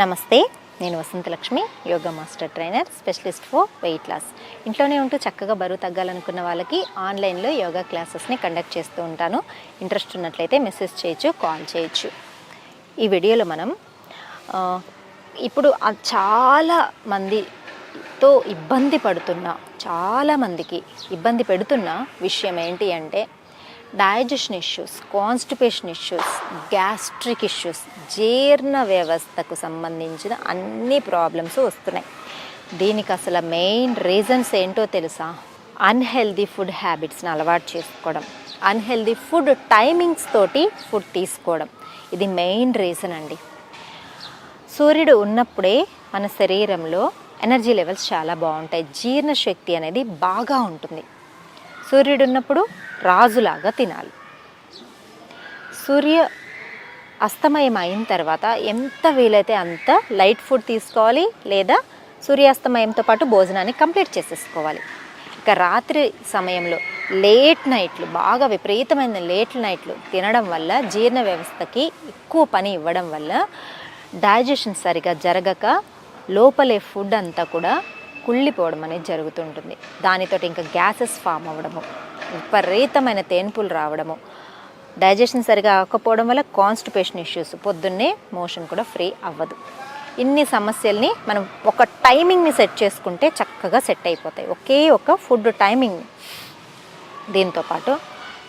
నమస్తే నేను Vasanthalakshmi yoga master trainer specialist for weight loss. ఇంట్లోనే ఉంటూ చక్కగా బరువు తగ్గాలనుకున్న వాళ్ళకి ఆన్లైన్లో యోగా క్లాసెస్ని కండక్ట్ చేస్తూ ఉంటాను. ఇంట్రెస్ట్ ఉన్నట్లయితే మెసేజ్ చేయొచ్చు కాల్ చేయొచ్చు. ఈ వీడియోలో మనం ఇప్పుడు చాలా మందితో ఇబ్బంది పడుతున్న చాలామందికి ఇబ్బంది పెడుతున్న విషయం ఏంటి అంటే digestion issues constipation issues gastric issues జీర్ణ వ్యవస్థకు సంబంధించిన అన్ని ప్రాబ్లమ్స్ వస్తున్నాయి. దీనికి అసలు మెయిన్ రీజన్స్ ఏంటో తెలుసా? అన్హెల్దీ ఫుడ్ హ్యాబిట్స్ని అలవాటు చేసుకోవడం. అన్హెల్దీ ఫుడ్ టైమింగ్స్ తోటి ఫుడ్ తీసుకోవడం. ఇది మెయిన్ రీజన్ అండి. సూర్యుడు ఉన్నప్పుడే మన శరీరంలో ఎనర్జీ లెవెల్స్ చాలా బాగుంటాయి. జీర్ణశక్తి అనేది బాగా ఉంటుంది. సూర్యుడు ఉన్నప్పుడు రాజులాగా తినాలి. సూర్య అస్తమయం అయిన తర్వాత ఎంత వీలైతే అంత లైట్ ఫుడ్ తీసుకోవాలి లేదా సూర్యాస్తమయంతో పాటు భోజనాన్ని కంప్లీట్ చేసేసుకోవాలి. ఇక రాత్రి సమయంలో లేట్ నైట్లు బాగా విపరీతమైన లేట్ నైట్లు తినడం వల్ల జీర్ణ వ్యవస్థకి ఎక్కువ పని ఇవ్వడం వల్ల డైజెషన్ సరిగా జరగక లోపలే ఫుడ్ అంతా కూడా కుళ్ళిపోవడం అనేది జరుగుతుంటుంది. దానితో ఇంకా గ్యాసెస్ ఫామ్ అవ్వడము విపరీతమైన తేన్పులు రావడము డైజెషన్ సరిగా అవ్వకపోవడం వల్ల కాన్స్టిపేషన్ ఇష్యూస్ పొద్దున్నే మోషన్ కూడా ఫ్రీ అవ్వదు. ఇన్ని సమస్యల్ని మనం ఒక టైమింగ్ని సెట్ చేసుకుంటే చక్కగా సెట్ అయిపోతాయి. ఒకే ఒక ఫుడ్ టైమింగ్. దీంతో పాటు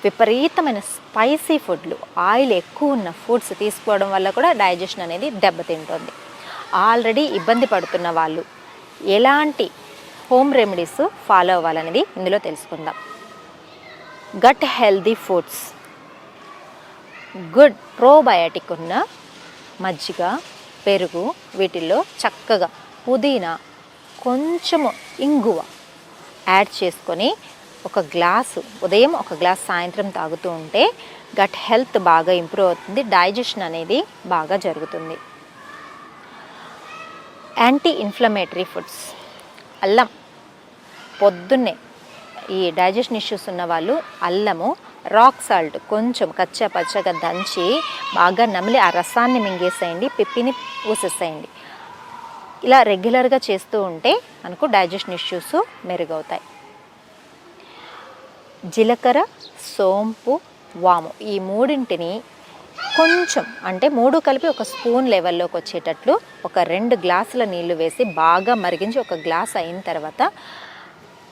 విపరీతమైన స్పైసీ ఫుడ్లు ఆయిల్ ఎక్కువ ఉన్న ఫుడ్స్ తీసుకోవడం వల్ల కూడా డైజెషన్ అనేది దెబ్బతింటుంది. ఆల్రెడీ ఇబ్బంది పడుతున్న వాళ్ళు ఎలాంటి హోమ్ రెమెడీస్ ఫాలో అవ్వాలనేది ఇందులో తెలుసుకుందాం. Gut healthy foods. Good probiotic ఉన్న మజ్జిగ పెరుగు వీటిల్లో చక్కగా పుదీనా కొంచెము ఇంగువ యాడ్ చేసుకొని ఒక గ్లాసు ఉదయం ఒక గ్లాస్ సాయంత్రం తాగుతూ ఉంటే గట్ హెల్త్ బాగా ఇంప్రూవ్ అవుతుంది డైజెషన్ అనేది బాగా జరుగుతుంది. యాంటీ ఇన్ఫ్లమేటరీ ఫుడ్స్ అల్లం. పొద్దున్నే ఈ డైజెషన్ ఇష్యూస్ ఉన్న వాళ్ళు అల్లము రాక్ సాల్ట్ కొంచెం కచ్చా పచ్చగా దంచి బాగా నమిలి ఆ రసాన్ని మింగేసేయండి పిప్పిని పూసేసేయండి. ఇలా రెగ్యులర్గా చేస్తూ ఉంటే మనకు డైజెషన్ ఇష్యూస్ మెరుగవుతాయి. జీలకర్ర సోంపు వాము ఈ మూడింటిని కొంచెం అంటే మూడు కలిపి ఒక స్పూన్ లెవెల్లోకి వచ్చేటట్లు ఒక రెండు గ్లాసుల నీళ్ళు వేసి బాగా మరిగించి ఒక గ్లాస్ అయిన తర్వాత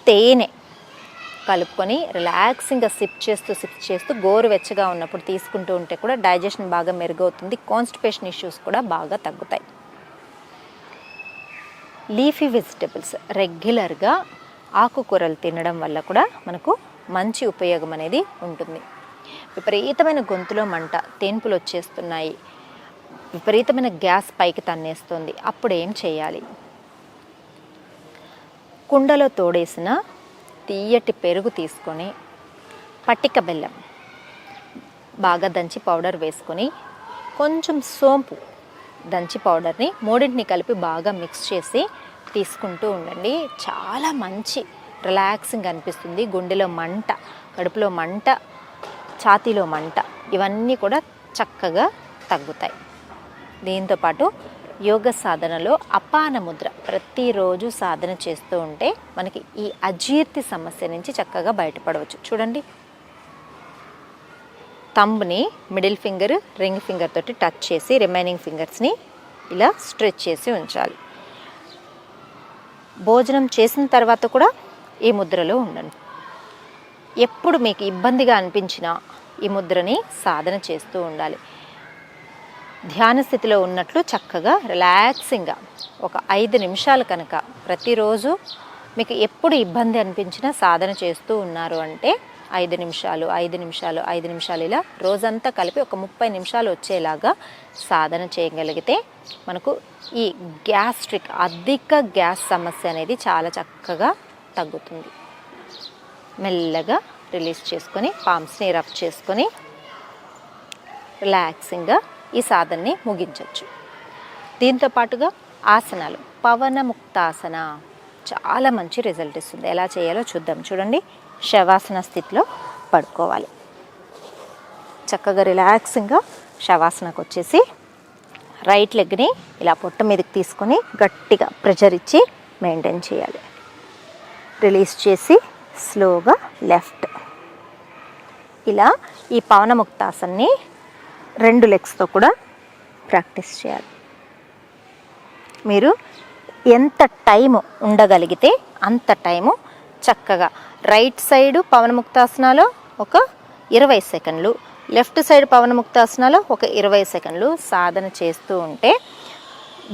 తేనె కలుపుకొని రిలాక్సింగ్గా సిప్ చేస్తూ సిప్ చేస్తూ గోరువెచ్చగా ఉన్నప్పుడు తీసుకుంటూ ఉంటే కూడా డైజెషన్ బాగా మెరుగవుతుంది కాన్స్టిపేషన్ ఇష్యూస్ కూడా బాగా తగ్గుతాయి. లీఫీ వెజిటబుల్స్ రెగ్యులర్గా ఆకుకూరలు తినడం వల్ల కూడా మనకు మంచి ఉపయోగం అనేది ఉంటుంది. విపరీతమైన గొంతులో మంట తేన్పులు వచ్చేస్తున్నాయి. విపరీతమైన గ్యాస్ పైకి తన్నేస్తుంది. అప్పుడు ఏం చేయాలి? కుండలో తోడేసిన తీయటి పెరుగు తీసుకొని పట్టిక బెల్లం బాగా దంచి పౌడర్ వేసుకొని కొంచెం సోంపు దంచి పౌడర్ని మూడింటిని కలిపి బాగా మిక్స్ చేసి తీసుకుంటూ ఉండండి. చాలా మంచి రిలాక్సింగ్ అనిపిస్తుంది. గుండెలో మంట కడుపులో మంట ఛాతీలో మంట ఇవన్నీ కూడా చక్కగా తగ్గుతాయి. దీంతోపాటు యోగ సాధనలో అపాన ముద్ర ప్రతిరోజు సాధన చేస్తూ ఉంటే మనకి ఈ అజీర్తి సమస్య నుంచి చక్కగా బయటపడవచ్చు. చూడండి. తంబ్ని మిడిల్ ఫింగర్ రింగ్ ఫింగర్ తోటి టచ్ చేసి రిమైనింగ్ ఫింగర్స్ని ఇలా స్ట్రెచ్ చేసి ఉంచాలి. భోజనం చేసిన తర్వాత కూడా ఈ ముద్రలో ఉండండి. ఎప్పుడు మీకు ఇబ్బందిగా అనిపించినా ఈ ముద్రని సాధన చేస్తూ ఉండాలి. ధ్యాన స్థితిలో ఉన్నట్లు చక్కగా రిలాక్సింగ్గా ఒక ఐదు నిమిషాలు కనుక ప్రతిరోజు మీకు ఎప్పుడు ఇబ్బంది అనిపించినా సాధన చేస్తూ ఉన్నారు అంటే ఐదు నిమిషాలు ఐదు నిమిషాలు ఐదు నిమిషాలు ఇలా రోజంతా కలిపి ఒక ముప్పై నిమిషాలు వచ్చేలాగా సాధన చేయగలిగితే మనకు ఈ గ్యాస్ట్రిక్ అధిక గ్యాస్ సమస్య అనేది చాలా చక్కగా తగ్గుతుంది. మెల్లగా రిలీజ్ చేసుకొని పామ్స్ని రఫ్ చేసుకొని రిలాక్సింగ్గా ఈ సాధనని ముగించవచ్చు దీంతో పాటుగా ఆసనాలు పవనముక్తాసన చాలా మంచి రిజల్ట్ ఇస్తుంది. ఎలా చేయాలో చూద్దాం. చూడండి శవాసన స్థితిలో పడుకోవాలి. చక్కగా రిలాక్సింగ్గా శవాసనకు వచ్చేసి రైట్ లెగ్ని ఇలా పొట్ట మీదకి తీసుకొని గట్టిగా ప్రెషర్ ఇచ్చి మెయింటైన్ చేయాలి. రిలీజ్ చేసి స్లోగా లెఫ్ట్ ఇలా ఈ పవనముక్తాసన్ని రెండు లెగ్స్తో కూడా ప్రాక్టీస్ చేయాలి. మీరు ఎంత టైము ఉండగలిగితే అంత టైము చక్కగా రైట్ సైడు పవనముక్తాసనాలో ఒక ఇరవై సెకండ్లు లెఫ్ట్ సైడ్ పవనముక్తాసనాలో ఒక ఇరవై సెకండ్లు సాధన చేస్తూ ఉంటే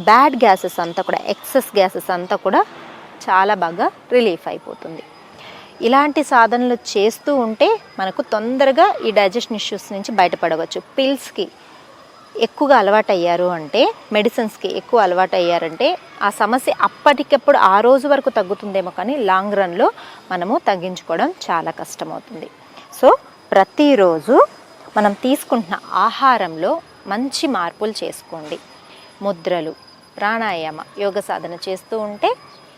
బ్యాడ్ గ్యాసెస్ అంతా కూడా ఎక్సెస్ గ్యాసెస్ అంతా కూడా చాలా బాగా రిలీఫ్ అయిపోతుంది. ఇలాంటి సాధనలు చేస్తూ ఉంటే మనకు తొందరగా ఈ డైజెషన్ ఇష్యూస్ నుంచి బయటపడవచ్చు. పిల్స్కి ఎక్కువగా అలవాటు అయ్యారు అంటే మెడిసిన్స్కి ఎక్కువ అలవాటు అయ్యారంటే ఆ సమస్య అప్పటికప్పుడు ఆ రోజు వరకు తగ్గుతుందేమో కానీ లాంగ్ రన్లో మనము తగ్గించుకోవడం చాలా కష్టమవుతుంది. సో ప్రతిరోజు మనం తీసుకుంటున్న ఆహారంలో మంచి మార్పులు చేసుకోండి. ముద్రలు ప్రాణాయామ యోగ సాధన చేస్తూ ఉంటే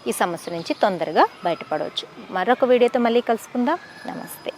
ఈ సమస్య నుంచి తొందరగా బయటపడవచ్చు. మరొక వీడియోతో మళ్ళీ కలుసుకుందాం. నమస్తే.